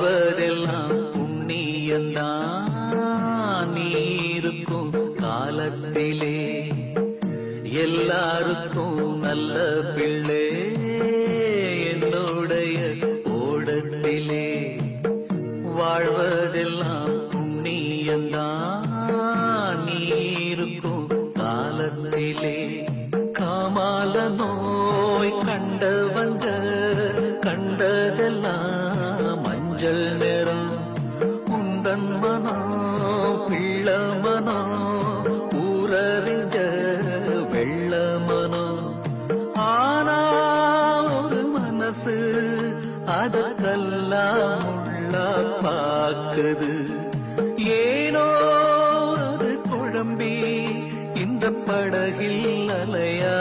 வாழ்வதெல்லாம் புண்ணியந்தான் நீருக்கும் காலத்திலே எல்லாருக்கும் நல்ல பிள்ளை. என்னுடைய ஓடத்திலே வாழ்வதெல்லாம் புண்ணியந்தான் நீருக்கும் காலத்திலே காமால நோய் கண்டவங்க கண்டதெல்லாம் மஞ்சள் நிறம் உந்தன் மனம் பிள்ள மனம் ஊரறிஞ்ச வெள்ள மனம் ஆனா ஒரு மனசு அதற்கெல்லாம் உள்ள பார்க்குது. ஏனோ அது குழம்பி இந்த படகில் அலையா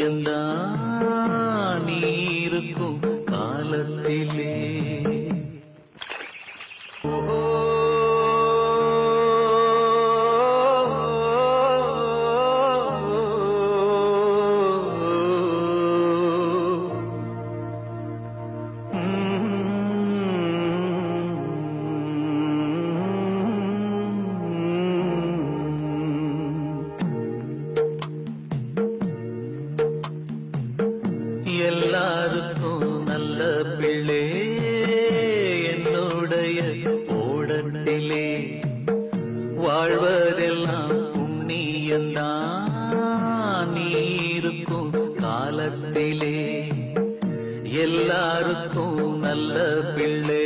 புண்ணியந்தான் நீ இருக்கும் காலத்திலே. வாழ்வதெல்லாம் புண்ணியந்தான். நீ இருக்கும் காலத்திலே எல்லாருக்கும் நல்ல பிள்ளை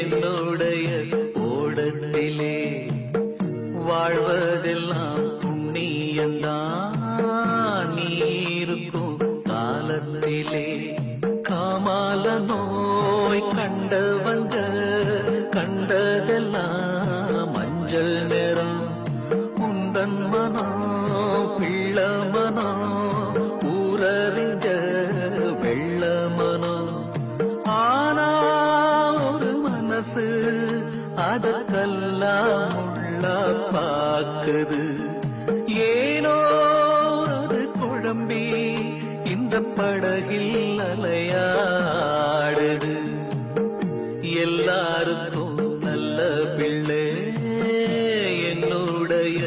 என்னுடைய ஓடத்திலே. வாழ்வதெல்லாம் புண்ணியந்தான். நீ இருக்கும் காலத்திலே காமால நோய் கண்டவங்க கண்டதெல்லாம் உந்தன் பிள்ளமனோ ஊரறிஞ்ச வெள்ளமனோ. மனம் ஆனா ஒரு மனசு அதற்கெல்லாம் உள்ள பார்க்குது. ஏனோ அது குழம்பி இந்த படகில் அலையாடுது. எல்லாருக்கும் நல்ல பிள்ளை என்னுடைய